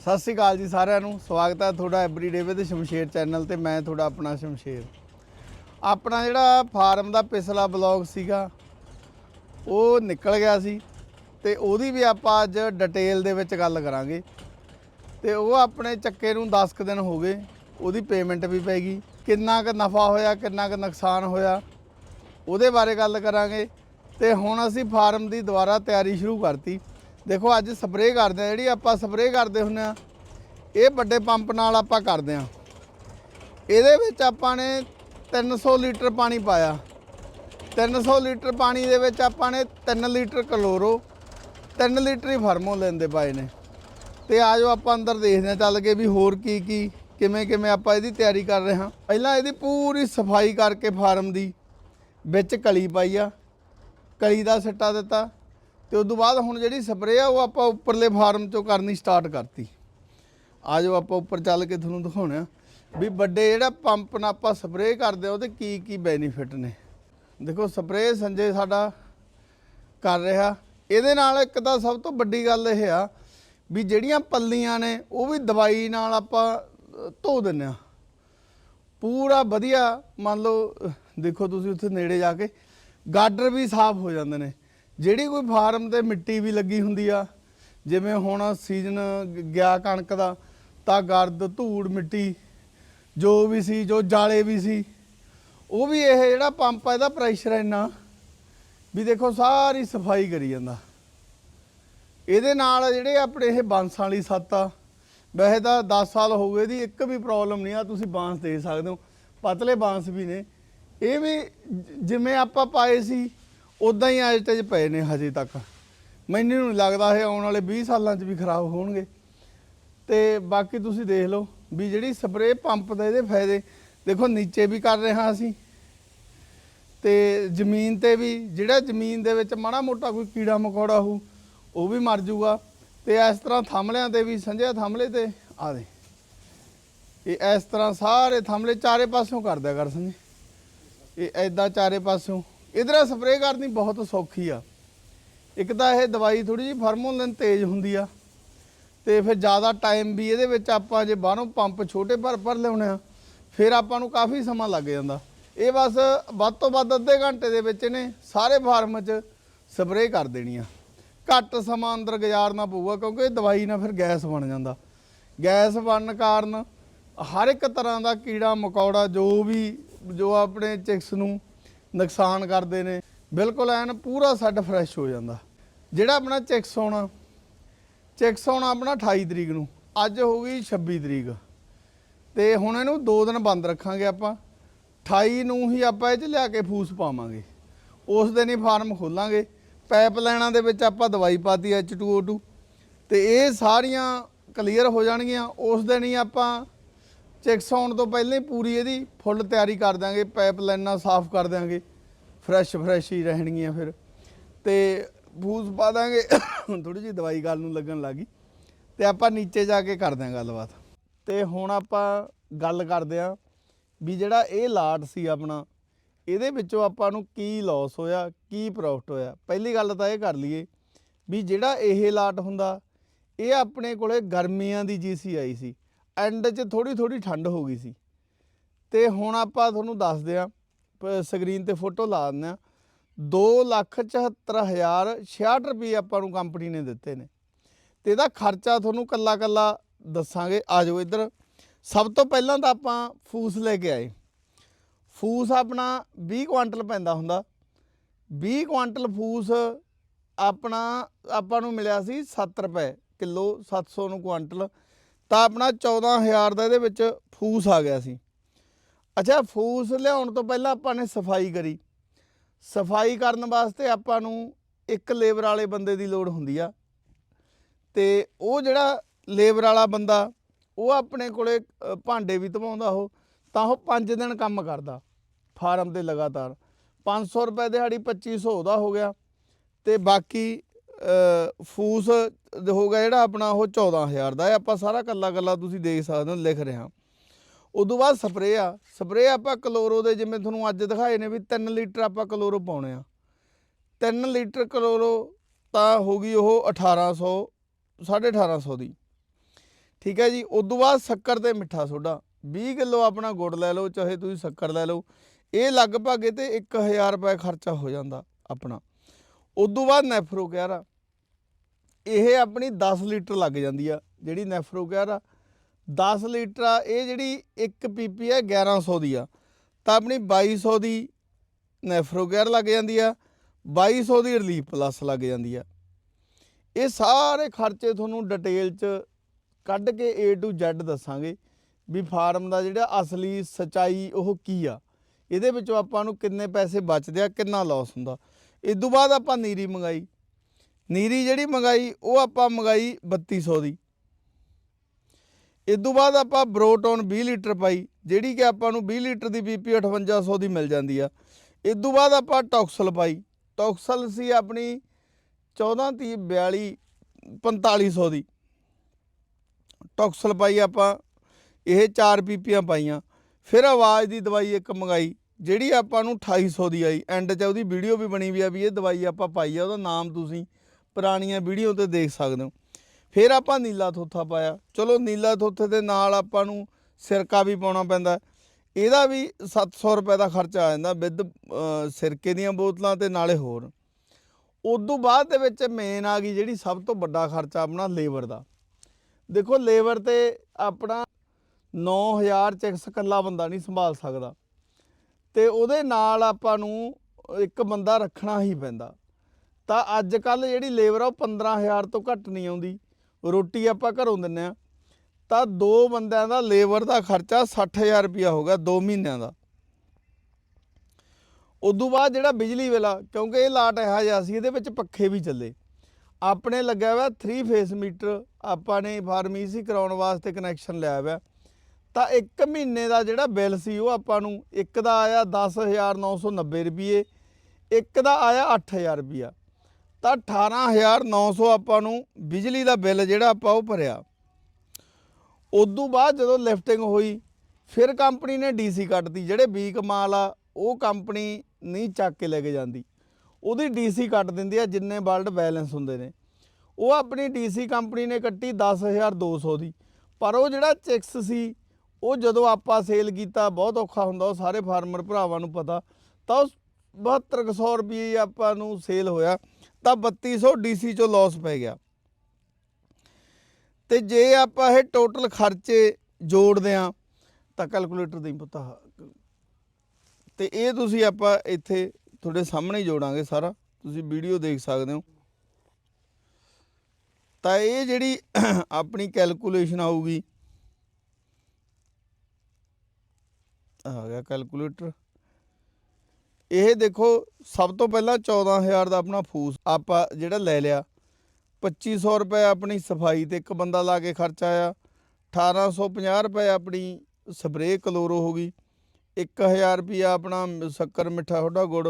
ਸਤਿ ਸ਼੍ਰੀ ਅਕਾਲ ਜੀ ਸਾਰਿਆਂ ਨੂੰ। ਸਵਾਗਤ ਹੈ ਤੁਹਾਡਾ ਐਵਰੀਡੇ ਵਿਦ ਸ਼ਮਸ਼ੇਰ ਚੈਨਲ ਤੇ। ਮੈਂ ਤੁਹਾਡਾ ਆਪਣਾ ਸ਼ਮਸ਼ੇਰ। ਆਪਣਾ ਜਿਹੜਾ ਫਾਰਮ ਦਾ ਪਿਛਲਾ ਬਲੌਗ ਸੀਗਾ, ਉਹ ਨਿਕਲ ਗਿਆ ਸੀ ਤੇ ਉਹਦੀ ਵੀ ਆਪਾਂ ਅੱਜ ਡਿਟੇਲ ਦੇ ਵਿੱਚ ਗੱਲ ਕਰਾਂਗੇ। ਤੇ ਉਹ ਆਪਣੇ ਚੱਕੇ ਨੂੰ 10 ਕੁ ਦਿਨ ਹੋ ਗਏ, ਉਹਦੀ ਪੇਮੈਂਟ ਵੀ ਪੈ ਗਈ। ਕਿੰਨਾ ਕੁ ਨਫਾ ਹੋਇਆ, ਕਿੰਨਾ ਕੁ ਨੁਕਸਾਨ ਹੋਇਆ, ਉਹਦੇ ਬਾਰੇ ਗੱਲ ਕਰਾਂਗੇ। ਤੇ ਹੁਣ ਅਸੀਂ ਫਾਰਮ ਦੀ ਦੁਬਾਰਾ ਤਿਆਰੀ ਸ਼ੁਰੂ ਕਰਤੀ। ਦੇਖੋ, ਅੱਜ ਸਪਰੇਅ ਕਰਦੇ ਆ, ਜਿਹੜੀ ਆਪਾਂ ਸਪਰੇਅ ਕਰਦੇ ਹੁੰਦੇ ਆ, ਇਹ ਵੱਡੇ ਪੰਪ ਨਾਲ ਆਪਾਂ ਕਰਦੇ ਆ। ਇਹਦੇ ਵਿੱਚ ਆਪਾਂ ਨੇ 300 ਲੀਟਰ ਪਾਣੀ ਪਾਇਆ। 300 ਲੀਟਰ ਪਾਣੀ ਦੇ ਵਿੱਚ ਆਪਾਂ ਨੇ 3 ਲੀਟਰ ਕਲੋਰੋ 3 ਲੀਟਰ ਹੀ ਫਰਮੋ ਲੈਂਦੇ ਪਾਏ ਨੇ। ਤੇ ਆਜੋ ਆਪਾਂ ਅੰਦਰ ਦੇਖਦੇ ਹਾਂ ਚੱਲ ਕੇ ਵੀ ਹੋਰ ਕੀ ਕੀ, ਕਿਵੇਂ ਕਿਵੇਂ ਆਪਾਂ ਇਹਦੀ ਤਿਆਰੀ ਕਰ ਰਹੇ ਹਾਂ। ਪਹਿਲਾਂ ਇਹਦੀ ਪੂਰੀ ਸਫ਼ਾਈ ਕਰਕੇ ਫਾਰਮ ਦੀ ਵਿੱਚ ਕਲੀ ਪਾਈ ਆ। ਕਲੀ ਦਾ ਸਿੱਟਾ ਦਿੱਤਾ। ਤੇ ਉਸ ਤੋਂ ਬਾਅਦ ਹੁਣ ਜਿਹੜੀ ਸਪਰੇਅ ਆ, ਉਹ ਆਪਾਂ ਉੱਪਰਲੇ ਫਾਰਮ ਚੋਂ ਕਰਨੀ ਸਟਾਰਟ ਕਰਤੀ। ਆ ਆਜੋ ਆਪਾਂ ਉੱਪਰ ਚੱਲ ਕੇ ਤੁਹਾਨੂੰ ਦਿਖਾਉਣੇ ਆ ਵੀ ਵੱਡੇ ਜਿਹੜਾ ਪੰਪ ਨਾਲ ਆਪਾਂ ਸਪਰੇਅ ਕਰਦੇ ਆ, ਉਹਦੇ ਕੀ ਕੀ ਬੈਨੀਫਿਟ ਨੇ। ਦੇਖੋ, ਸਪਰੇਅ ਸੰਜੇ ਸਾਡਾ ਕਰ ਰਿਹਾ। ਇਹਦੇ ਨਾਲ ਇੱਕ ਤਾਂ ਸਭ ਤੋਂ ਵੱਡੀ ਗੱਲ ਇਹ ਆ ਵੀ ਜਿਹੜੀਆਂ ਪੱਲੀਆਂ ਨੇ, ਉਹ ਵੀ ਦਵਾਈ ਨਾਲ ਆਪਾਂ ਧੋ ਦਿੰਨੇ ਆ। ਪੂਰਾ ਵਧੀਆ, ਮੰਨ ਲਓ, ਦੇਖੋ ਤੁਸੀਂ ਉੱਥੇ ਨੇੜੇ ਜਾ ਕੇ, ਗਾਡਰ ਵੀ ਸਾਫ਼ ਹੋ ਜਾਂਦੇ ਨੇ। ਜਿਹੜੀ ਕੋਈ ਫਾਰਮ ਤੇ ਮਿੱਟੀ ਵੀ ਲੱਗੀ ਹੁੰਦੀ ਆ, ਜਿਵੇਂ ਹੁਣ ਸੀਜ਼ਨ ਗਿਆ ਕਣਕ ਦਾ, ਤਾਂ ਗਰਦ, ਧੂੜ, ਮਿੱਟੀ, ਜੋ ਵੀ ਸੀ, ਜੋ ਜਾਲੇ ਵੀ ਸੀ, ਉਹ ਵੀ ਇਹ ਜਿਹੜਾ ਪੰਪ ਆ, ਇਹਦਾ ਪ੍ਰੈਸ਼ਰ ਇੰਨਾ, ਵੀ ਦੇਖੋ ਸਾਰੀ ਸਫ਼ਾਈ ਕਰੀ ਜਾਂਦਾ। ਇਹਦੇ ਨਾਲ ਜਿਹੜੇ ਆਪਣੇ ਇਹ ਬਾਂਸਾਂ ਵਾਲੀ ਸੱਤ ਆ, ਵੈਸੇ ਤਾਂ 10 ਸਾਲ ਹੋ ਗਏ ਦੀ ਇੱਕ ਵੀ ਪ੍ਰੋਬਲਮ ਨਹੀਂ ਆ, ਤੁਸੀਂ ਬਾਂਸ ਦੇ ਸਕਦੇ ਹੋ, ਪਤਲੇ ਬਾਂਸ ਵੀ ਨੇ। ਇਹ ਵੀ ਜਿਵੇਂ ਆਪਾਂ ਪਾਏ ਸੀ ਉਦਾਂ ਹੀ ਅੱਜ ਤੱਕ ਪਏ ਨੇ ਹਜੇ ਤੱਕ। ਮੈਨੂੰ ਨਹੀਂ ਲੱਗਦਾ ਇਹ ਆਉਣ ਵਾਲੇ 20 ਸਾਲਾਂ 'ਚ ਵੀ ਖਰਾਬ ਹੋਣਗੇ। ਤੇ ਬਾਕੀ ਤੁਸੀਂ ਦੇਖ ਲਓ ਵੀ ਜਿਹੜੀ ਸਪਰੇਅ ਪੰਪ ਦਾ ਇਹਦੇ ਫਾਇਦੇ, ਦੇਖੋ ਨੀਚੇ ਵੀ ਕਰ ਰਹੇ ਹਾਂ ਅਸੀਂ। ਤੇ ਜ਼ਮੀਨ ਤੇ ਵੀ, ਜਿਹੜਾ ਜ਼ਮੀਨ ਦੇ ਵਿੱਚ ਮਾੜਾ ਮੋਟਾ ਕੋਈ ਕੀੜਾ ਮਕੌੜਾ ਹੋ ਉਹ ਵੀ ਮਰ ਜਾਊਗਾ। ਤੇ ਇਸ ਤਰ੍ਹਾਂ ਥੰਮਲਿਆਂ ਤੇ ਵੀ ਸੰਝਿਆ ਥੰਮਲੇ ਤੇ, ਆ ਦੇ। ਇਹ ਇਸ ਤਰ੍ਹਾਂ ਸਾਰੇ ਥੰਮਲੇ ਚਾਰੇ ਪਾਸਿਓਂ ਕਰ ਦਿਆ ਕਰ ਸੰਜੇ। ਇਹ ਐਦਾਂ ਚਾਰੇ ਪਾਸਿਓਂ। ਇਧਰ ਸਪਰੇਅ ਕਰਨੀ ਬਹੁਤ ਸੌਖੀ ਆ। ਇੱਕ ਤਾਂ ਇਹ ਦਵਾਈ ਥੋੜੀ ਜਿਹੀ ਫਾਰਮੂਲਿਨ ਤੇਜ਼ ਹੁੰਦੀ ਆ। ਤੇ ਫਿਰ ਜ਼ਿਆਦਾ ਟਾਈਮ ਵੀ ਇਹਦੇ ਵਿੱਚ ਆਪਾਂ ਜੇ ਬਾਹਰੋਂ ਪੰਪ ਛੋਟੇ ਭਰ ਭਰ ਲਿਆਉਣੇ ਆ, ਫਿਰ ਆਪਾਂ ਨੂੰ ਕਾਫੀ ਸਮਾਂ ਲੱਗ ਜਾਂਦਾ। ਇਹ ਬਸ ਵੱਧ ਤੋਂ ਵੱਧ ਅੱਧੇ ਘੰਟੇ ਦੇ ਵਿੱਚ ਇਹਨੇ ਸਾਰੇ ਫਾਰਮ 'ਚ ਸਪਰੇਅ ਕਰ ਦੇਣੀ ਆ। ਘੱਟ ਸਮਾਂ ਅੰਦਰ ਗੁਜ਼ਾਰਨਾ ਪਊਗਾ, ਕਿਉਂਕਿ ਇਹ ਦਵਾਈ ਨਾਲ ਫਿਰ ਗੈਸ ਬਣ ਜਾਂਦਾ। ਗੈਸ ਬਣਨ ਕਾਰਨ ਹਰ ਇੱਕ ਤਰ੍ਹਾਂ ਦਾ ਕੀੜਾ ਮਕੌੜਾ ਜੋ ਵੀ, ਜੋ ਆਪਣੇ ਚਿਕਸ ਨੂੰ ਨੁਕਸਾਨ ਕਰਦੇ ਨੇ। ਬਿਲਕੁਲ ਐਨ ਪੂਰਾ ਸੈੱਟ ਫਰੈਸ਼ ਹੋ ਜਾਂਦਾ। ਜਿਹੜਾ ਆਪਣਾ ਚੈਕਸ ਹੋਣਾ ਚੈਕਸ ਹੋਣਾ ਆਪਣਾ 28 ਤਰੀਕ ਨੂੰ, ਅੱਜ ਹੋ ਗਈ 26 ਤਰੀਕ। ਤੇ ਹੁਣ ਇਹਨੂੰ 2 ਦਿਨ ਬੰਦ ਰੱਖਾਂਗੇ ਆਪਾਂ। 28 ਨੂੰ ਹੀ ਆਪਾਂ ਇਹ ਚ ਲਿਆ ਕੇ ਫੂਸ ਪਾਵਾਂਗੇ। ਉਸ ਦਿਨ ਹੀ ਫਾਰਮ ਖੋਲਾਂਗੇ। ਪਾਈਪ ਲਾਈਨਾਂ ਦੇ ਵਿੱਚ ਆਪਾਂ ਦਵਾਈ ਪਾਤੀ H2O2 ਤੇ ਇਹ ਸਾਰੀਆਂ ਕਲੀਅਰ ਹੋ ਜਾਣਗੀਆਂ। ਉਸ ਦਿਨ ਹੀ ਆਪਾਂ ਚੈਕਸ ਆਉਣ ਤੋਂ ਪਹਿਲਾਂ ਹੀ ਪੂਰੀ ਇਹਦੀ ਫੁੱਲ ਤਿਆਰੀ ਕਰ ਦਾਂਗੇ ਪਾਈਪ ਲਾਈਨਾਂ ਸਾਫ਼ ਕਰ ਦਾਂਗੇ ਫਰੈਸ਼ ਫਰੈਸ਼ ਹੀ ਰਹਿਣਗੀਆਂ ਫਿਰ। ਤੇ ਫੂਸ ਪਾ ਦਾਂਗੇ ਥੋੜੀ ਜਿਹੀ ਦਵਾਈ ਗੱਲ ਨੂੰ ਲੱਗਣ ਲੱਗੀ ਤੇ ਆਪਾਂ ਨੀਚੇ ਜਾ ਕੇ ਕਰਦੇ ਆਂ ਗੱਲਬਾਤ। ਤੇ ਹੁਣ ਆਪਾਂ ਗੱਲ ਕਰਦੇ ਆਂ ਵੀ ਜਿਹੜਾ ਇਹ ਲਾਟ ਸੀ ਆਪਣਾ, ਇਹਦੇ ਵਿੱਚੋਂ ਆਪਾਂ ਨੂੰ ਕੀ ਲਾਸ ਹੋਇਆ, ਕੀ ਪ੍ਰੋਫਿਟ ਹੋਇਆ? ਪਹਿਲੀ ਗੱਲ ਤਾਂ ਇਹ ਕਰ ਲਈਏ ਵੀ ਜਿਹੜਾ ਇਹ ਲਾਟ ਹੁੰਦਾ, ਇਹ ਆਪਣੇ ਕੋਲੇ ਗਰਮੀਆਂ ਦੀ ਜੀਸੀ ਆਈ ਸੀ। ਐਂਡ 'ਚ ਥੋੜੀ ਥੋੜੀ ਠੰਡ ਹੋ ਗਈ ਸੀ। ਤੇ ਹੁਣ ਆਪਾਂ ਤੁਹਾਨੂੰ ਦੱਸਦੇ ਆਂ ਸਕਰੀਨ ਤੇ ਫੋਟੋ ਲਾ ਦਿੰਦੇ ਆਂ 274066 ਰੁਪਏ ਆਪਾਂ ਨੂੰ ਕੰਪਨੀ ਨੇ ਦਿੱਤੇ ਨੇ। ਤੇ ਇਹਦਾ ਖਰਚਾ ਤੁਹਾਨੂੰ ਕੱਲਾ ਕੱਲਾ ਦੱਸਾਂਗੇ। ਆ ਜਾਓ ਇੱਧਰ। ਸਭ ਤੋਂ ਪਹਿਲਾਂ ਤਾਂ ਆਪਾਂ ਫੂਸ ਲੈ ਕੇ ਆਏ। ਫੂਸ ਆਪਣਾ 20 ਕੁਆਂਟਲ ਪੈਂਦਾ ਹੁੰਦਾ। 20 ਕੁਆਂਟਲ ਫੂਸ ਆਪਣਾ, ਆਪਾਂ ਨੂੰ ਮਿਲਿਆ ਸੀ 7 ਰੁਪਏ ਕਿਲੋ 700 ਨੂੰ ਕੁਆਂਟਲ। ਤਾਂ ਆਪਣਾ 14000 ਦਾ ਇਹਦੇ ਵਿੱਚ ਫੂਸ ਆ ਗਿਆ ਸੀ। ਅੱਛਾ, ਫੂਸ ਲਿਆਉਣ ਤੋਂ ਪਹਿਲਾਂ ਆਪਾਂ ਨੇ ਸਫ਼ਾਈ ਕਰੀ। ਸਫ਼ਾਈ ਕਰਨ ਵਾਸਤੇ ਆਪਾਂ ਨੂੰ ਇੱਕ ਲੇਬਰ ਵਾਲੇ ਬੰਦੇ ਦੀ ਲੋੜ ਹੁੰਦੀ ਆ। ਤੇ ਉਹ ਜਿਹੜਾ ਲੇਬਰ ਵਾਲਾ ਬੰਦਾ, ਉਹ ਆਪਣੇ ਕੋਲੇ ਭਾਂਡੇ ਵੀ ਧਵਾਉਂਦਾ ਉਹ, ਤਾਂ ਉਹ 5 ਦਿਨ ਕੰਮ ਕਰਦਾ, ਫਾਰਮ ਤੇ ਲਗਾਤਾਰ। 500 ਰੁਪਏ ਦਿਹਾੜੀ 2500 ਉਹਦਾ ਹੋ ਗਿਆ। ਤੇ ਬਾਕੀ ਫੂਸ ਹੋ ਗਿਆ ਜਿਹੜਾ ਆਪਣਾ ਉਹ 14000 ਦਾ ਹੈ। ਆਪਾਂ ਸਾਰਾ ਕੱਲਾ ਕੱਲਾ ਤੁਸੀਂ ਦੇਖ ਸਕਦੇ ਹੋ, ਲਿਖ ਰਿਹਾ ਉਦੋਂ ਬਾਅਦ ਸਪਰੇਅ ਆ। ਸਪਰੇਅ ਆਪਾਂ ਕਲੋਰੋ ਦੇ ਜਿਵੇਂ ਤੁਹਾਨੂੰ ਅੱਜ ਦਿਖਾਏ ਨੇ ਵੀ 3 ਲੀਟਰ ਆਪਾਂ ਕਲੋਰੋ ਪਾਉਣੇ ਆ। 3 ਲੀਟਰ ਕਲੋਰੋ ਤਾਂ ਹੋ ਗਈ ਉਹ 1800 1850 ਦੀ। ਠੀਕ ਹੈ ਜੀ, ਉਦੋਂ ਬਾਅਦ ਸ਼ੱਕਰ ਤੇ ਮਿੱਠਾ ਸੋਡਾ। 20 ਕਿਲੋ ਆਪਣਾ ਗੁੜ ਲੈ ਲਓ, ਚਾਹੇ ਤੁਸੀਂ ਸ਼ੱਕਰ ਲੈ ਲਓ। ਇਹ ਲਗਭਗ ਇਹ ਤੇ 1000 ਰੁਪਏ ਖਰਚਾ ਹੋ ਜਾਂਦਾ ਆਪਣਾ। ਉਦੋਂ ਬਾਅਦ ਨੈਫਰੋ ਕਿਆਰਾ ਇਹ ਆਪਣੀ 10 ਲੀਟਰ ਲੱਗ ਜਾਂਦੀ ਆ, ਜਿਹੜੀ ਨੈਫਰੋ ਆ। 10 ਲੀਟਰ ਆ, ਇਹ ਜਿਹੜੀ 1 ਪੀਪੀ ਹੈ 1100 ਦੀ ਆ। ਤਾਂ ਆਪਣੀ 2200 ਦੀ ਨੈਫਰੋ ਲੱਗ ਜਾਂਦੀ ਆ 2200 ਦੀ ਰਿਲੀਫ ਪਲੱਸ ਲੱਗ ਜਾਂਦੀ ਆ। ਇਹ ਸਾਰੇ ਖਰਚੇ ਤੁਹਾਨੂੰ ਡਿਟੇਲ ਚ ਕੱਢ ਕੇ A to Z ਦੱਸਾਂਗੇ ਵੀ ਫਾਰਮ ਦਾ ਜਿਹੜਾ ਅਸਲੀ ਸਚਾਈ ਉਹ ਕੀ ਆ। ਇਹਦੇ ਵਿੱਚੋਂ ਆਪਾਂ ਨੂੰ ਕਿੰਨੇ ਪੈਸੇ ਬਚਦੇ ਆ, ਕਿੰਨਾ ਲਾਸ ਹੁੰਦਾ। ਇਸ ਤੋਂ ਬਾਅਦ ਆਪਾਂ ਨੀਰੀ ਮੰਗਾਈ। ਨੀਰੀ ਜਿਹੜੀ ਮੰਗਾਈ, ਉਹ ਆਪਾਂ ਮੰਗਾਈ 3200 ਦੀ। ਇਸ ਤੋਂ ਬਾਅਦ ਆਪਾਂ ਬਰੋਟੋਨ 20 ਲੀਟਰ ਪਾਈ, ਜਿਹੜੀ ਕਿ ਆਪਾਂ ਨੂੰ 20 ਲੀਟਰ ਦੀ ਬੀਪੀ 5800 ਦੀ ਮਿਲ ਜਾਂਦੀ ਆ। ਇਸ ਤੋਂ ਬਾਅਦ ਆਪਾਂ ਟੌਕਸਲ ਪਾਈ। ਟੌਕਸਲ ਸੀ ਆਪਣੀ 14 30 42 4500 ਦੀ। ਟੌਕਸਲ ਪਾਈ ਆਪਾਂ, ਇਹ 4 ਪੀਪੀਆਂ ਪਾਈਆਂ। ਫਿਰ ਆਵਾਜ਼ ਦੀ ਦਵਾਈ ਇੱਕ ਮੰਗਾਈ, ਜਿਹੜੀ ਆਪਾਂ ਨੂੰ 2800 ਦੀ ਆਈ। ਐਂਡ 'ਚ ਉਹਦੀ ਵੀਡੀਓ ਵੀ ਬਣੀ ਵੀ ਆ ਵੀ ਇਹ ਦਵਾਈ ਆਪਾਂ ਪਾਈ ਆ, ਉਹਦਾ ਨਾਮ ਤੁਸੀਂ ਪੁਰਾਣੀਆਂ ਵੀਡੀਓ ਤੇ ਦੇਖ ਸਕਦੇ ਹੋ। ਫਿਰ ਆਪਾਂ ਨੀਲਾ ਥੋਥਾ ਪਾਇਆ। ਚਲੋ ਨੀਲਾ ਥੋਥੇ ਦੇ ਨਾਲ ਆਪਾਂ ਨੂੰ ਸਿਰਕਾ ਵੀ ਪਾਉਣਾ ਪੈਂਦਾ। ਇਹਦਾ ਵੀ 700 ਰੁਪਏ ਦਾ ਖਰਚਾ ਆ ਜਾਂਦਾ ਵਿਦ ਸਿਰਕੇ ਦੀਆਂ ਬੋਤਲਾਂ ਤੇ ਨਾਲੇ ਹੋਰ। ਉਦੋਂ ਬਾਅਦ ਦੇ ਵਿੱਚ ਮੇਨ ਆ ਗਈ ਜਿਹੜੀ ਸਭ ਤੋਂ ਵੱਡਾ ਖਰਚਾ ਆਪਣਾ ਲੇਬਰ ਦਾ। ਦੇਖੋ ਲੇਬਰ ਤੇ ਆਪਣਾ 9000 ਚੈਕਸ ਇਕੱਲਾ ਬੰਦਾ ਨਹੀਂ ਸੰਭਾਲ ਸਕਦਾ। ਤੇ ਉਹਦੇ ਨਾਲ ਆਪਾਂ ਨੂੰ ਇੱਕ ਬੰਦਾ ਰੱਖਣਾ ਹੀ ਪੈਂਦਾ। ਤਾਂ ਅੱਜ ਕੱਲ ਜਿਹੜੀ ਲੇਬਰ ਆ ਉਹ 15000 ਤੋਂ ਘੱਟ ਨਹੀਂ ਆਉਂਦੀ। ਰੋਟੀ ਆਪਾਂ ਘਰੋਂ ਦਿੰਨੇ ਆ। ਤਾਂ ਦੋ ਬੰਦਿਆਂ ਦਾ ਲੇਬਰ ਦਾ ਖਰਚਾ 60000 ਰੁਪਇਆ ਹੋਗਾ 2 ਮਹੀਨਿਆਂ ਦਾ। ਉਦੋਂ ਬਾਅਦ ਜਿਹੜਾ ਬਿਜਲੀ ਵਾਲਾ ਕਿਉਂਕਿ ਇਹ ਲਾਟ ਇਹੋ ਜਿਹਾ ਸੀ, ਇਹਦੇ ਵਿੱਚ ਪੱਖੇ ਵੀ ਚੱਲੇ। ਆਪਣੇ ਲੱਗਿਆ ਹੋਇਆ 3 ਫੇਸ ਮੀਟਰ ਆਪਾਂ ਨੇ ਫਾਰਮੇਸੀ ਕਰਾਉਣ ਵਾਸਤੇ ਕਨੈਕਸ਼ਨ ਲਿਆ ਹੋਇਆ। ਤਾਂ 1 ਮਹੀਨੇ ਦਾ ਜਿਹੜਾ ਬਿੱਲ ਸੀ ਉਹ ਆਪਾਂ ਨੂੰ ਇੱਕ ਦਾ ਆਇਆ 10990 ਰੁਪਏ, ਇੱਕ ਦਾ ਆਇਆ 8000 ਰੁਪਿਆ ਤਾਂ 18900 ਆਪਾਂ ਨੂੰ ਬਿਜਲੀ ਦਾ ਬਿੱਲ ਜਿਹੜਾ ਆਪਾਂ ਉਹ ਭਰਿਆ। ਉਦੋਂ ਬਾਅਦ ਜਦੋਂ ਲਿਫਟਿੰਗ ਹੋਈ, ਫਿਰ ਕੰਪਨੀ ਨੇ ਡੀਸੀ ਕੱਟਦੀ ਜਿਹੜੇ ਵੀਕ ਮਾਲ ਆ, ਉਹ ਕੰਪਨੀ ਨਹੀਂ ਚੱਕ ਕੇ ਲੈ ਕੇ ਜਾਂਦੀ। ਉਹਦੀ ਡੀਸੀ ਕੱਟ ਦਿੰਦੀ ਆ, ਜਿੰਨੇ ਵਰਲਡ ਬੈਲੈਂਸ ਹੁੰਦੇ ਨੇ। ਉਹ ਆਪਣੀ ਡੀਸੀ ਕੰਪਨੀ ਨੇ ਕੱਟੀ 10200 ਦੀ ਪਰ ਉਹ ਜਿਹੜਾ ਚੈਕਸ ਸੀ, ਉਹ ਜਦੋਂ ਆਪਾਂ ਸੇਲ ਕੀਤਾ, ਬਹੁਤ ਔਖਾ ਹੁੰਦਾ, ਉਹ ਸਾਰੇ ਫਾਰਮਰ ਭਰਾਵਾਂ ਨੂੰ ਪਤਾ, ਤਾਂ ਉਹ 7200 ਰੁਪਏ ਆਪਾਂ ਨੂੰ ਸੇਲ ਹੋਇਆ। ਤਾਂ 3200 ਡੀਸੀ ਚੋਂ ਲਾਸ ਪੈ ਗਿਆ। ਤੇ ਜੇ ਆਪਾਂ ਇਹ ਟੋਟਲ ਖਰਚੇ ਜੋੜਦੇ ਆ ਤਾਂ ਕੈਲਕੂਲੇਟਰ ਦੇ ਪੁੱਤਾ ਤੇ ਇਹ ਤੁਸੀਂ ਆਪਾਂ ਇੱਥੇ ਤੁਹਾਡੇ ਸਾਹਮਣੇ ਜੋੜਾਂਗੇ ਸਾਰਾ। ਤੁਸੀਂ ਵੀਡੀਓ ਦੇਖ ਸਕਦੇ ਹੋ। ਤਾਂ ਇਹ ਜਿਹੜੀ ਆਪਣੀ ਕੈਲਕੂਲੇਸ਼ਨ ਆਊਗੀ ਆ ਗਿਆ ਕੈਲਕੂਲੇਟਰ ਇਹ ਦੇਖੋ, ਸਭ ਤੋਂ ਪਹਿਲਾਂ 14000 ਦਾ ਆਪਣਾ ਫੂਸ ਆਪਾਂ ਜਿਹੜਾ ਲੈ ਲਿਆ। 2500 ਰੁਪਏ ਆਪਣੀ ਸਫ਼ਾਈ ਤੇ ਇੱਕ ਬੰਦਾ ਲਾ ਕੇ ਖਰਚਾ ਆਇਆ। 1850 ਰੁਪਏ ਆਪਣੀ ਸਪਰੇਅ ਕਲੋਰੋ ਹੋ ਗਈ। 1000 ਰੁਪਿਆ ਆਪਣਾ ਸ਼ੱਕਰ, ਮਿੱਠਾ ਹੋਡਾ ਗੁੜ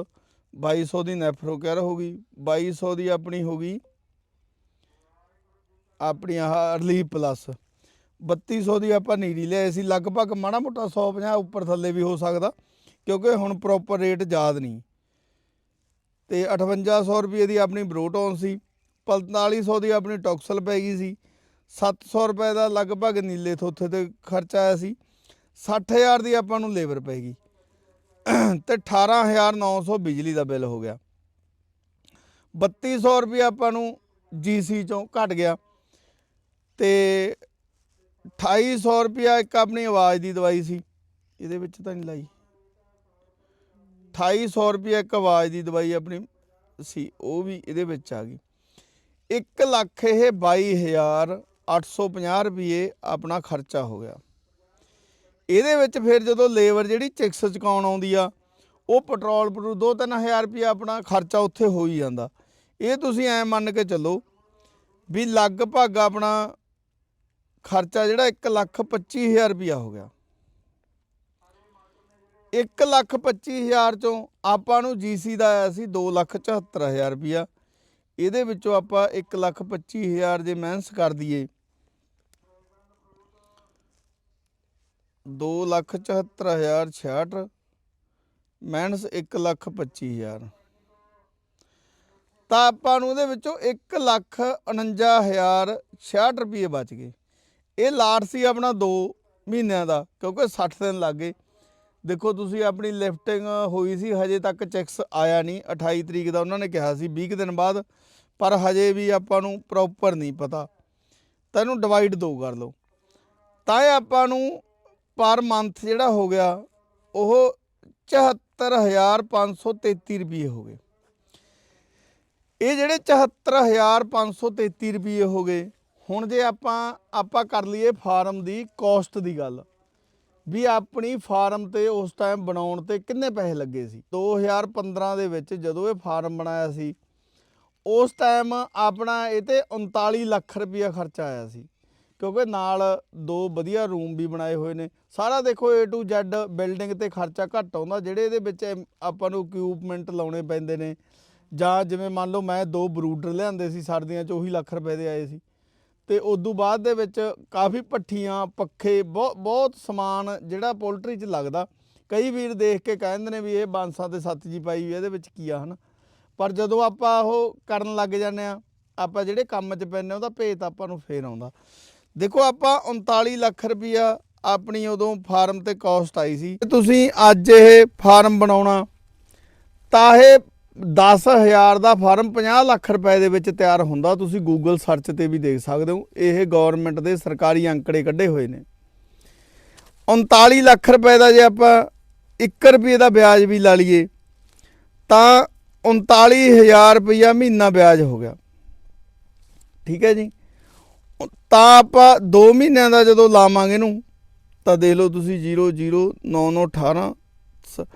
2200 ਦੀ ਨੈਫਰੋ ਕੈਰ ਹੋ ਗਈ। 2200 ਦੀ ਆਪਣੀ ਹੋ ਗਈ ਆਪਣੀ ਆਹ ਰਿਲੀਫ ਪਲੱਸ। 3200 ਦੀ ਆਪਾਂ ਨੀਰੀ ਲਿਆਏ ਸੀ। ਲਗਭਗ ਮਾੜਾ ਮੋਟਾ 150 ਉੱਪਰ ਥੱਲੇ ਵੀ ਹੋ ਸਕਦਾ। ਕਿਉਂਕਿ ਹੁਣ ਪ੍ਰੋਪਰ ਰੇਟ ਯਾਦ ਨਹੀਂ। ਤੇ 5800 ਰੁਪਏ ਦੀ ਆਪਣੀ ਬਰੋਟੋਨ ਸੀ 4500 ਦੀ ਆਪਣੀ ਟੌਕਸਲ ਪੈ ਗਈ ਸੀ 700 ਰੁਪਏ ਦਾ ਲਗਭਗ ਨੀਲੇ ਥੋਥੇ ਤੇ ਖਰਚਾ ਆਇਆ ਸੀ 60000 ਦੀ ਆਪਾਂ ਨੂੰ ਲੇਬਰ ਪੈ ਗਈ। ਤੇ 18900 ਬਿਜਲੀ ਦਾ ਬਿੱਲ ਹੋ ਗਿਆ। 3200 ਰੁਪਏ ਆਪਾਂ ਨੂੰ ਜੀਸੀ ਚੋਂ ਘਟ ਗਿਆ। ਤੇ 2800 ਰੁਪਿਆ ਇੱਕ ਆਪਣੀ ਆਵਾਜ਼ ਦੀ ਦਵਾਈ ਸੀ, ਇਹਦੇ ਵਿੱਚ ਤਾਂ ਨਹੀਂ ਲਾਈ। 2800 ਰੁਪਿਆ ਇੱਕ ਆਵਾਜ਼ ਦੀ ਦਵਾਈ ਆਪਣੀ ਸੀ, ਉਹ ਵੀ ਇਹਦੇ ਵਿੱਚ ਆ ਗਈ। 1 ਲੱਖ ਇਹ 22850 ਰੁਪਏ ਆਪਣਾ ਖਰਚਾ ਹੋ ਗਿਆ। ਇਹਦੇ ਵਿੱਚ ਫਿਰ ਜਦੋਂ ਲੇਬਰ ਜਿਹੜੀ ਚਿਕਸ ਚੁਕਾਉਣ ਆਉਂਦੀ ਆ, ਉਹ ਪੈਟਰੋਲ ਪਰੂ 2-3000 ਰੁਪਏ ਆਪਣਾ ਖਰਚਾ ਉੱਥੇ ਹੋ ਹੀ ਜਾਂਦਾ। ਇਹ ਤੁਸੀਂ ਐ ਮੰਨ ਕੇ ਚੱਲੋ ਵੀ ਲਗਭਗ ਆਪਣਾ ਖਰਚਾ ਜਿਹੜਾ 1 ਲੱਖ 25000 ਰੁਪਇਆ ਹੋ ਗਿਆ। 1 ਲੱਖ 25000 ਚੋਂ ਆਪਾਂ ਨੂੰ ਜੀਸੀ ਦਾ ਆਇਆ ਸੀ 2 ਲੱਖ 74000 ਰੁਪਇਆ। ਇਹਦੇ ਵਿੱਚੋਂ ਆਪਾਂ 1 ਲੱਖ 25000 ਜੇ ਮਾਈਨਸ ਕਰ ਦਈਏ 2 ਲੱਖ 74066 ਮੈਨਸ 1 ਲੱਖ 25000 ਤਾਂ ਆਪਾਂ ਨੂੰ ਇਹਦੇ ਵਿੱਚੋਂ 1 ਲੱਖ 49066 ਰੁਪਏ ਬਚ ਗਏ। ਇਹ ਲਾਟ ਸੀ ਆਪਣਾ 2 ਮਹੀਨਿਆਂ ਦਾ, ਕਿਉਂਕਿ 60 ਦਿਨ ਲੱਗ ਗਏ। ਦੇਖੋ ਤੁਸੀਂ ਆਪਣੀ ਲਿਫਟਿੰਗ ਹੋਈ ਸੀ, ਹਜੇ ਤੱਕ ਚੈਕਸ ਆਇਆ ਨਹੀਂ। 28 ਤਰੀਕ ਦਾ ਉਹਨਾਂ ਨੇ ਕਿਹਾ ਸੀ 20 ਕੁ ਦਿਨ ਬਾਅਦ, ਪਰ ਹਜੇ ਵੀ ਆਪਾਂ ਨੂੰ ਪ੍ਰੋਪਰ ਨਹੀਂ ਪਤਾ। ਤਾਂ ਇਹਨੂੰ ਡਿਵਾਈਡ ਦੋ ਕਰ ਲਓ। ਤਾਂ ਇਹ ਆਪਾਂ ਨੂੰ ਪਰ ਮੰਥ ਜਿਹੜਾ ਹੋ ਗਿਆ, ਉਹ 74533 ਰੁਪਏ ਹੋ ਗਏ। ਇਹ ਜਿਹੜੇ 74533 ਰੁਪਏ ਹੋ ਗਏ, ਹੁਣ ਜੇ ਆਪਾਂ ਆਪਾਂ ਕਰ ਲਈਏ ਫਾਰਮ ਦੀ ਕਾਸਟ ਦੀ ਗੱਲ। ਵੀ ਆਪਣੀ ਫਾਰਮ ਤੇ ਉਸ ਟਾਈਮ ਬਣਾਉਣ ਤੇ ਕਿੰਨੇ ਪੈਸੇ ਲੱਗੇ ਸੀ? 2015 ਦੇ ਵਿੱਚ ਜਦੋਂ ਇਹ ਫਾਰਮ ਬਣਾਇਆ ਸੀ, ਉਸ ਟਾਈਮ ਆਪਣਾ ਇਹ ਤੇ 39 ਲੱਖ ਰੁਪਇਆ ਖਰਚਾ ਆਇਆ ਸੀ। ਕਿਉਂਕਿ ਨਾਲ ਦੋ ਵਧੀਆ ਰੂਮ ਵੀ ਬਣਾਏ ਹੋਏ ਨੇ। ਸਾਰਾ ਦੇਖੋ A to Z ਬਿਲਡਿੰਗ ਤੇ ਖਰਚਾ ਘੱਟ ਆਉਂਦਾ, ਜਿਹੜੇ ਇਹਦੇ ਵਿੱਚ ਆਪਾਂ ਨੂੰ ਇਕਵਿਪਮੈਂਟ ਲਾਉਣੇ ਪੈਂਦੇ ਨੇ। ਜਾਂ ਜਿਵੇਂ ਮੰਨ ਲਓ ਮੈਂ ਦੋ ਬਰੂਡਰ ਲਿਆਂਦੇ ਸੀ, ਸਰਦੀਆਂ 'ਚ ਉਹੀ ਲੱਖ ਰੁਪਏ ਦੇ ਆਏ ਸੀ। ਤੇ ਉਦੋਂ ਬਾਅਦ ਦੇ ਵਿੱਚ ਕਾਫੀ ਪੱਠੀਆਂ ਪੱਖੇ ਬਹੁਤ ਬਹੁਤ ਸਮਾਨ ਜਿਹੜਾ ਪੋਲਟਰੀ 'ਚ ਲੱਗਦਾ। ਕਈ ਵੀਰ ਦੇਖ ਕੇ ਕਹਿੰਦੇ ਨੇ ਵੀ ਇਹ ਬਾਂਸਾਂ ਤੇ ਸੱਤ ਜੀ ਪਾਈ ਹੋਈ ਇਹਦੇ ਵਿੱਚ ਕੀ ਆ, ਹਨ? ਪਰ ਜਦੋਂ ਆਪਾਂ ਉਹ ਕਰਨ ਲੱਗ ਜਾਂਦੇ ਆ, ਆਪਾਂ ਜਿਹੜੇ ਕੰਮ 'ਚ ਪੈਂਦੇ ਉਹਦਾ ਭੇਤ ਆਪਾਂ ਨੂੰ ਫੇਰ ਆਉਂਦਾ। ਦੇਖੋ, ਆਪਾਂ 39 ਲੱਖ ਰੁਪਈਆ ਆਪਣੀ ਉਦੋਂ ਫਾਰਮ ਤੇ ਕਾਸਟ ਆਈ ਸੀ। ਤੁਸੀਂ ਅੱਜ ਇਹ ਫਾਰਮ ਬਣਾਉਣਾ, ਤਾਂ ਇਹ 10000 ਦਾ ਫਾਰਮ 50 ਲੱਖ ਰੁਪਏ ਦੇ ਵਿੱਚ ਤਿਆਰ ਹੁੰਦਾ, ਤੁਸੀਂ ਗੂਗਲ ਸਰਚ ਤੇ ਵੀ ਦੇਖ ਸਕਦੇ ਹੋ। ਇਹ ਗਵਰਨਮੈਂਟ ਦੇ ਸਰਕਾਰੀ ਅੰਕੜੇ ਕੱਢੇ ਹੋਏ ਨੇ। 39 ਲੱਖ ਰੁਪਏ ਦਾ ਜੇ ਆਪਾਂ 1 ਰੁਪਏ ਦਾ ਵਿਆਜ ਵੀ ਲਾ ਲਈਏ, ਤਾਂ 39000 ਰੁਪਇਆ ਮਹੀਨਾ ਵਿਆਜ ਹੋ ਗਿਆ। ਠੀਕ ਹੈ ਜੀ? ਤਾਂ ਆਪਾਂ 2 ਮਹੀਨਿਆਂ ਦਾ ਜਦੋਂ ਲਾਵਾਂਗੇ ਇਹਨੂੰ, ਤਾਂ ਦੇਖ ਲਓ ਤੁਸੀਂ 0 0 9 9 18 ਸ-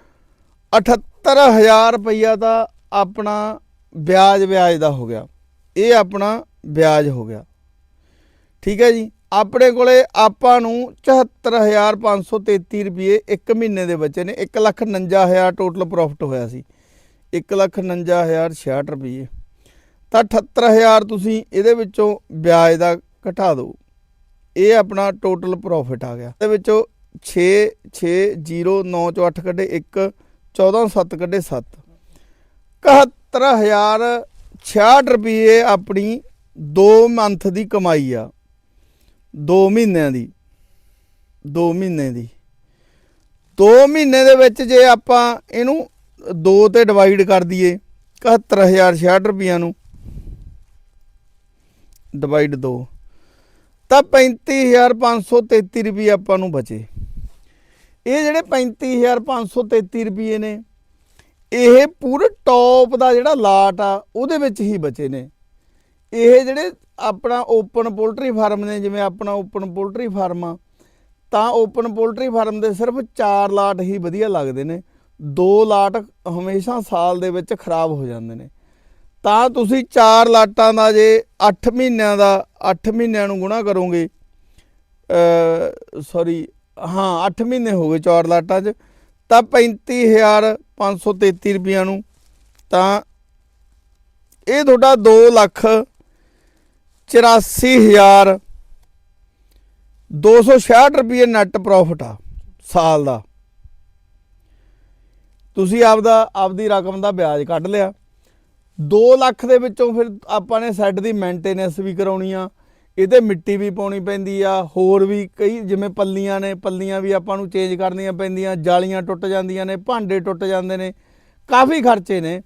78000 ਰੁਪਈਆ ਦਾ ਆਪਣਾ ਵਿਆਜ ਵਿਆਜ ਦਾ ਹੋ ਗਿਆ। ਇਹ ਆਪਣਾ ਵਿਆਜ ਹੋ ਗਿਆ। ਠੀਕ ਹੈ ਜੀ? ਆਪਣੇ ਕੋਲੇ ਆਪਾਂ ਨੂੰ 74533 ਰੁਪਏ ਇੱਕ ਮਹੀਨੇ ਦੇ ਬਚੇ ਨੇ। 149000 ਟੋਟਲ ਪ੍ਰੋਫਿਟ ਹੋਇਆ ਸੀ। 149066 ਰੁਪਏ। ਤਾਂ 78000 ਤੁਸੀਂ ਇਹਦੇ ਵਿੱਚੋਂ ਵਿਆਜ ਦਾ ਘਟਾ ਦਿਓ। ਇਹ ਆਪਣਾ ਟੋਟਲ ਪ੍ਰੋਫਿਟ ਆ ਗਿਆ। ਇਹਦੇ ਵਿੱਚੋਂ 6 6 0 9 ਚੋਂ 8 ਕੱਢੇ 1 14 7 ਕੱਢੇ 7 71000 66 ਰੁਪਏ ਆਪਣੀ 2 ਮੰਥ ਦੀ ਕਮਾਈ ਆ। 2 ਮਹੀਨਿਆਂ ਦੀ। 2 ਮਹੀਨੇ ਦੀ। 2 ਮਹੀਨੇ ਦੇ ਵਿੱਚ ਜੇ ਆਪਾਂ ਇਹਨੂੰ 2 ਤੇ ਡਿਵਾਈਡ ਕਰ ਦਈਏ 71066 ਰੁਪਈਆ ਨੂੰ ਡਿਵਾਈਡ 2 ਤਾਂ 35533 ਰੁਪਏ ਆਪਾਂ ਨੂੰ ਬਚੇ। ਇਹ ਜਿਹੜੇ 35533 ਰੁਪਏ ਨੇ ਇਹ ਪੂਰੇ ਟੌਪ ਦਾ ਜਿਹੜਾ ਲਾਟ ਆ, ਉਹਦੇ ਵਿੱਚ ਹੀ ਬਚੇ ਨੇ। ਇਹ ਜਿਹੜੇ ਆਪਣਾ ਓਪਨ ਪੋਲਟਰੀ ਫਾਰਮ ਨੇ, ਜਿਵੇਂ ਆਪਣਾ ਓਪਨ ਪੋਲਟਰੀ ਫਾਰਮ ਆ, ਤਾਂ ਓਪਨ ਪੋਲਟਰੀ ਫਾਰਮ ਦੇ ਸਿਰਫ 4 ਲਾਟ ਹੀ ਵਧੀਆ ਲੱਗਦੇ ਨੇ। ਦੋ ਲਾਟ ਹਮੇਸ਼ਾ ਸਾਲ ਦੇ ਵਿੱਚ ਖਰਾਬ ਹੋ ਜਾਂਦੇ ਨੇ। ਤਾਂ ਤੁਸੀਂ 4 ਲਾਟਾਂ ਦਾ ਜੇ 8 ਮਹੀਨਿਆਂ ਦਾ 8 ਮਹੀਨਿਆਂ ਨੂੰ ਗੁਣਾ ਕਰੋਗੇ ਸੌਰੀ ਹਾਂ 8 ਮਹੀਨੇ ਹੋ ਗਏ 4 ਲਾਟਾਂ 'ਚ, ਤਾਂ 35533 ਰੁਪਈਆ ਨੂੰ, ਤਾਂ ਇਹ ਤੁਹਾਡਾ 2 ਲੱਖ 84000 266 ਰੁਪਏ ਨੈਟ ਪ੍ਰੋਫਿਟ ਆ ਸਾਲ ਦਾ। ਤੁਸੀਂ ਆਪਦਾ, ਆਪਦੀ ਰਕਮ ਦਾ ਵਿਆਜ ਕੱਢ ਲਿਆ। 2 ਲੱਖ ਦੇ ਵਿੱਚੋਂ ਫਿਰ ਆਪਾਂ ਨੇ ਸੈੱਟ ਦੀ ਮੇਨਟੇਨੈਂਸ ਵੀ ਕਰਾਉਣੀ ਆ ਇਹਦੇ ਮਿੱਟੀ ਵੀ ਪਾਉਣੀ ਪੈਂਦੀ ਆ, ਹੋਰ ਵੀ ਕਈ ਜਿਵੇਂ ਪੱਲੀਆਂ ਨੇ, ਪੱਲੀਆਂ ਵੀ ਆਪਾਂ ਨੂੰ ਚੇਂਜ ਕਰਨੀਆਂ ਪੈਂਦੀਆਂ, ਜਾਲੀਆਂ ਟੁੱਟ ਜਾਂਦੀਆਂ ਨੇ, ਭਾਂਡੇ ਟੁੱਟ ਜਾਂਦੇ ਨੇ, ਕਾਫੀ ਖਰਚੇ ਨੇ।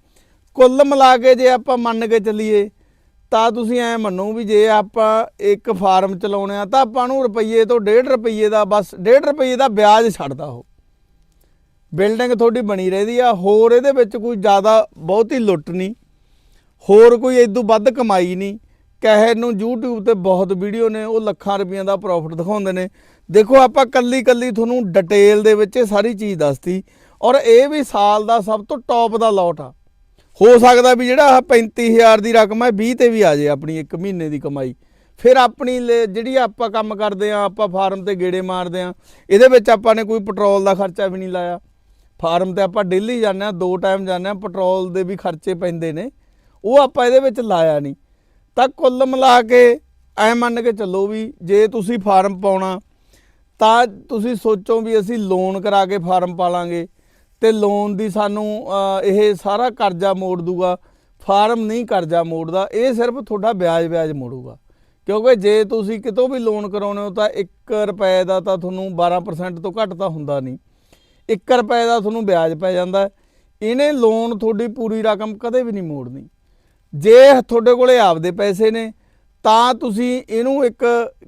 ਕੁੱਲ ਮਿਲਾ ਕੇ ਜੇ ਆਪਾਂ ਮੰਨ ਕੇ ਚੱਲੀਏ, ਤਾਂ ਤੁਸੀਂ ਐ ਮੰਨੋ ਵੀ ਜੇ ਆਪਾਂ ਇੱਕ ਫਾਰਮ ਚਲਾਉਣੇ ਆ, ਤਾਂ ਆਪਾਂ ਨੂੰ ਰੁਪਈਏ ਤੋਂ 1.5 ਰੁਪਈਏ ਦਾ ਬਸ 1.5 ਰੁਪਈਏ ਦਾ ਵਿਆਜ ਛੱਡਦਾ ਉਹ। ਬਿਲਡਿੰਗ ਤੁਹਾਡੀ ਬਣੀ ਰਹਿੰਦੀ ਆ, ਹੋਰ ਇਹਦੇ ਵਿੱਚ ਕੋਈ ਜ਼ਿਆਦਾ ਬਹੁਤੀ ਲੁੱਟ ਨਹੀਂ, ਹੋਰ ਕੋਈ ਇਦੋਂ ਵੱਧ ਕਮਾਈ ਨਹੀਂ ਕਹੇ ਨੂੰ YouTube ਤੇ ਬਹੁਤ ਵੀਡੀਓ ਨੇ, ਉਹ ਲੱਖਾਂ ਰੁਪਈਆਂ ਦਾ ਪ੍ਰੋਫਿਟ ਦਿਖਾਉਂਦੇ ਨੇ। ਦੇਖੋ, ਆਪਾਂ ਕੱਲੀ ਕੱਲੀ ਤੁਹਾਨੂੰ ਡਿਟੇਲ ਦੇ ਵਿੱਚ ਇਹ ਸਾਰੀ ਚੀਜ਼ ਦੱਸਤੀ। ਔਰ ਇਹ ਵੀ ਸਾਲ ਦਾ ਸਭ ਤੋਂ ਟੌਪ ਦਾ ਲੋਟ ਆ। ਹੋ ਸਕਦਾ ਵੀ ਜਿਹੜਾ ਆਹ 35000 ਦੀ ਰਕਮ ਹੈ 20 ਤੇ ਵੀ ਆ ਜੇ ਆਪਣੀ ਇੱਕ ਮਹੀਨੇ ਦੀ ਕਮਾਈ। ਫਿਰ ਆਪਣੀ ਲੈ- ਜਿਹੜੀ ਆਪਾਂ ਕੰਮ ਕਰਦੇ ਆ ਆਪਾਂ ਫਾਰਮ ਤੇ ਗੇੜੇ ਮਾਰਦੇ ਆ ਇਹਦੇ ਵਿੱਚ ਆਪਾਂ ਨੇ ਕੋਈ ਪੈਟਰੋਲ ਦਾ ਖਰਚਾ ਵੀ ਨਹੀਂ ਲਾਇਆ। ਫਾਰਮ ਤੇ ਆਪਾਂ ਡੇਲੀ ਜਾਂਦੇ ਆ ਦੋ ਟਾਈਮ ਜਾਂਦੇ ਆ ਪੈਟਰੋਲ ਦੇ ਵੀ ਖਰਚੇ ਪੈਂਦੇ ਨੇ। ਉਹ ਆਪਾਂ ਇਹਦੇ ਵਿੱਚ ਲਾਇਆ ਨਹੀਂ। ਤਾਂ ਕੁੱਲ ਮਿਲਾ ਕੇ ਐ ਮੰਨ ਕੇ ਚੱਲੋ ਵੀ ਜੇ ਤੁਸੀਂ ਫਾਰਮ ਪਾਉਣਾ, ਤਾਂ ਤੁਸੀਂ ਸੋਚੋ ਵੀ ਅਸੀਂ ਲੋਨ ਕਰਾ ਕੇ ਫਾਰਮ ਪਾ ਲਾਂਗੇ ਤੇ ਲੋਨ ਦੀ ਸਾਨੂੰ ਇਹ ਸਾਰਾ ਕਰਜ਼ਾ ਮੋੜ ਦੂਗਾ ਫਾਰਮ ਨਹੀਂ ਕਰਜ਼ਾ ਮੋੜਦਾ, ਇਹ ਸਿਰਫ ਤੁਹਾਡਾ ਵਿਆਜ ਵਿਆਜ ਮੋੜੂਗਾ। ਕਿਉਂਕਿ ਜੇ ਤੁਸੀਂ ਕਿਤੋਂ ਵੀ ਲੋਨ ਕਰਾਉਣੇ ਹੋ ਤਾਂ 1 ਰੁਪਏ ਦਾ ਤਾਂ ਤੁਹਾਨੂੰ 12% ਤੋਂ ਘੱਟ ਤਾਂ ਹੁੰਦਾ ਨਹੀਂ। 1 ਰੁਪਏ ਦਾ ਤੁਹਾਨੂੰ ਵਿਆਜ ਪੈ ਜਾਂਦਾ। ਇਹਨੇ ਲੋਨ ਤੁਹਾਡੀ ਪੂਰੀ ਰਕਮ ਕਦੇ ਵੀ ਨਹੀਂ ਮੋੜਨੀ। ਜੇ ਤੁਹਾਡੇ ਕੋਲੇ ਆਪਦੇ ਪੈਸੇ ਨੇ, ਤਾਂ ਤੁਸੀਂ ਇਹਨੂੰ ਇੱਕ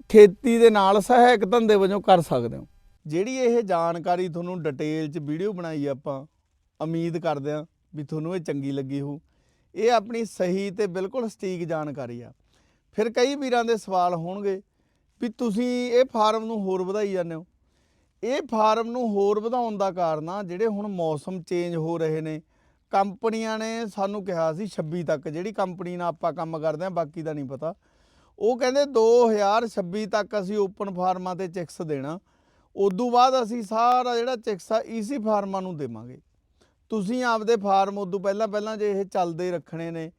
ਖੇਤੀ ਦੇ ਨਾਲ ਸਹਾਇਕ ਧੰਦੇ ਵਜੋਂ ਕਰ ਸਕਦੇ ਹੋ। ਜਿਹੜੀ ਇਹ ਜਾਣਕਾਰੀ ਤੁਹਾਨੂੰ ਡਿਟੇਲ 'ਚ ਵੀਡੀਓ ਬਣਾਈ ਆਪਾਂ, ਉਮੀਦ ਕਰਦੇ ਹਾਂ ਵੀ ਤੁਹਾਨੂੰ ਇਹ ਚੰਗੀ ਲੱਗੀ ਹੋਊ। ਇਹ ਆਪਣੀ ਸਹੀ ਤੇ ਬਿਲਕੁਲ ਸਟੀਕ ਜਾਣਕਾਰੀ ਆ। ਫਿਰ ਕਈ ਵੀਰਾਂ ਦੇ ਸਵਾਲ ਹੋਣਗੇ ਵੀ ਤੁਸੀਂ ਇਹ ਫਾਰਮ ਨੂੰ ਹੋਰ ਵਧਾਈ ਜਾਂਦੇ ਹੋ। ਇਹ ਫਾਰਮ ਨੂੰ ਹੋਰ ਵਧਾਉਣ ਦਾ ਕਾਰਨ ਆ, ਜਿਹੜੇ ਹੁਣ ਮੌਸਮ ਚੇਂਜ ਹੋ ਰਹੇ ਨੇ ਕੰਪਨੀਆਂ ਨੇ ਸਾਨੂੰ ਕਿਹਾ ਸੀ 26 ਤੱਕ, ਜਿਹੜੀ ਕੰਪਨੀ ਨਾਲ ਆਪਾਂ ਕੰਮ ਕਰਦੇ ਆ ਬਾਕੀ ਦਾ ਨਹੀਂ ਪਤਾ। ਉਹ ਕਹਿੰਦੇ 2026 ਤੱਕ ਅਸੀਂ ਓਪਨ ਫਾਰਮਾਂ ਤੇ ਚੈਕਸ ਦੇਣਾ। ਉਦੋਂ ਬਾਅਦ ਅਸੀਂ ਸਾਰਾ ਜਿਹੜਾ ਚੈਕਸ ਆ, ਈਸੀ ਫਾਰਮਾਂ ਨੂੰ ਦੇਵਾਂਗੇ। ਤੁਸੀਂ ਆਪਦੇ ਫਾਰਮ ਉਦੋਂ ਪਹਿਲਾਂ ਪਹਿਲਾਂ ਜੇ ਇਹ ਚੱਲਦੇ ਰੱਖਣੇ ਨੇ,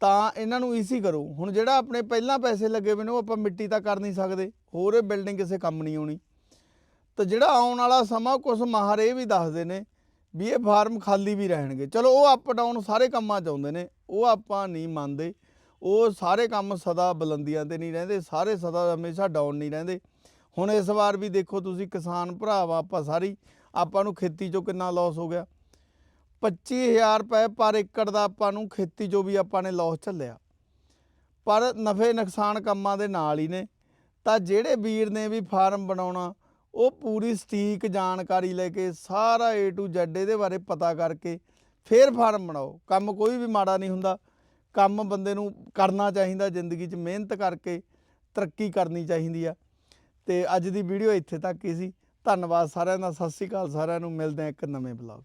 ਤਾਂ ਇਹਨਾਂ ਨੂੰ ਈਸੀ ਕਰੋ। ਹੁਣ ਜਿਹੜਾ ਆਪਣੇ ਪਹਿਲਾਂ ਪੈਸੇ ਲੱਗੇ ਹੋਏ ਨੇ, ਉਹ ਆਪਾਂ ਮਿੱਟੀ ਤਾਂ ਕਰ ਨਹੀਂ ਸਕਦੇ। ਹੋਰ ਇਹ ਬਿਲਡਿੰਗ ਕਿਸੇ ਕੰਮ ਨਹੀਂ ਆਉਣੀ। ਤਾਂ ਜਿਹੜਾ ਆਉਣ ਵਾਲਾ ਸਮਾਂ ਕੁਝ ਮਾਹਰ ਇਹ ਵੀ ਦੱਸਦੇ ਨੇ ਵੀ ਇਹ ਫਾਰਮ ਖਾਲੀ ਵੀ ਰਹਿਣਗੇ। ਚਲੋ ਉਹ ਅਪ ਡਾਊਨ ਸਾਰੇ ਕੰਮਾਂ 'ਚ ਆਉਂਦੇ ਨੇ, ਉਹ ਆਪਾਂ ਨਹੀਂ ਮੰਨਦੇ। ਉਹ ਸਾਰੇ ਕੰਮ ਸਦਾ ਬੁਲੰਦੀਆਂ ਤੇ ਨਹੀਂ ਰਹਿੰਦੇ, ਸਾਰੇ ਸਦਾ ਹਮੇਸ਼ਾ ਡਾਊਨ ਨਹੀਂ ਰਹਿੰਦੇ। ਹੁਣ ਇਸ ਵਾਰ ਵੀ ਦੇਖੋ ਤੁਸੀਂ ਕਿਸਾਨ ਭਰਾਵਾ ਆਪਾਂ ਸਾਰੀ ਆਪਾਂ ਨੂੰ ਖੇਤੀ 'ਚੋਂ ਕਿੰਨਾ ਲਾਸ ਹੋ ਗਿਆ। 25000 ਰੁਪਏ ਪਰ ਏਕੜ ਦਾ ਆਪਾਂ ਨੂੰ ਖੇਤੀ 'ਚੋਂ ਵੀ ਆਪਾਂ ਨੇ ਲਾਸ ਝੱਲਿਆ। ਪਰ ਨਫੇ ਨੁਕਸਾਨ ਕੰਮਾਂ ਦੇ ਨਾਲ ਹੀ ਨੇ। ਤਾਂ ਜਿਹੜੇ ਵੀਰ ਨੇ ਵੀ ਫਾਰਮ ਬਣਾਉਣਾ ਉਹ ਪੂਰੀ ਸਟੀਕ ਜਾਣਕਾਰੀ ਲੈ ਕੇ ਸਾਰਾ A to Z ਇਹਦੇ ਬਾਰੇ ਪਤਾ ਕਰਕੇ ਫੇਰ ਫਾਰਮ ਬਣਾਓ। ਕੰਮ ਕੋਈ ਵੀ ਮਾੜਾ ਨਹੀਂ ਹੁੰਦਾ। ਕੰਮ ਬੰਦੇ ਨੂੰ ਕਰਨਾ ਚਾਹੀਦਾ, ਜ਼ਿੰਦਗੀ 'ਚ ਮਿਹਨਤ ਕਰਕੇ ਤਰੱਕੀ ਕਰਨੀ ਚਾਹੀਦੀ ਆ। ਤੇ ਅੱਜ ਦੀ ਵੀਡੀਓ ਇੱਥੇ ਤੱਕ ਹੀ ਸੀ। ਧੰਨਵਾਦ ਸਾਰਿਆਂ ਦਾ। ਸਤਿ ਸ਼੍ਰੀ ਅਕਾਲ ਸਾਰਿਆਂ ਨੂੰ। ਮਿਲਦੇ ਹਾਂ ਇੱਕ ਨਵੇਂ ਬਲੌਗ